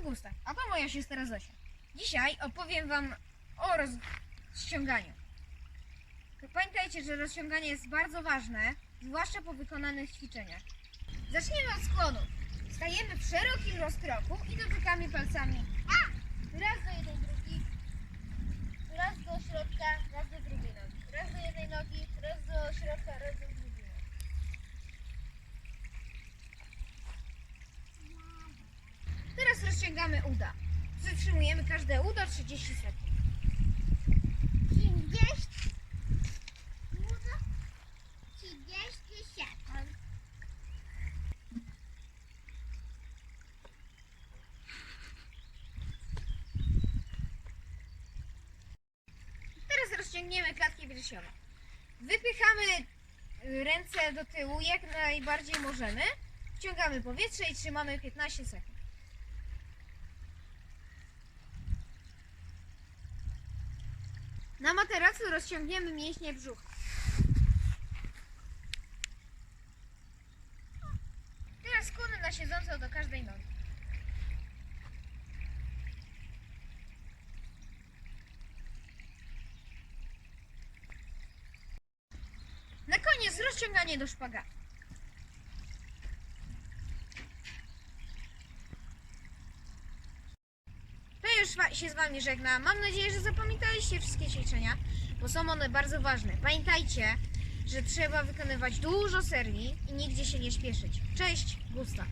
tu Gustaw, a to moja siostra Zosia. Dzisiaj opowiem Wam o rozciąganiu. Pamiętajcie, że rozciąganie jest bardzo ważne, zwłaszcza po wykonanych ćwiczeniach. Zaczniemy od skłonu. Stajemy w szerokim rozkroku i dotykamy palcami. A! Raz do jednej drugi, raz do środka, raz do drugiej nogi. Raz do jednej nogi, raz do środka, raz do drugiej nogi. Rozciągamy uda. Zatrzymujemy każde udo 30 sekund. 50 Dużo 30 sekund. Teraz rozciągniemy klatkę piersiową. Wypychamy y, ręce do tyłu jak najbardziej możemy. Wciągamy powietrze i trzymamy 15 sekund. Na materacu rozciągniemy mięśnie brzucha. Teraz skłony na siedząco do każdej nogi. Na koniec rozciąganie do szpagatu. To już się z Wami żegna. Mam nadzieję, że zapamiętaliście wszystkie ćwiczenia, bo są one bardzo ważne. Pamiętajcie, że trzeba wykonywać dużo serii i nigdzie się nie śpieszyć. Cześć, Gustaw.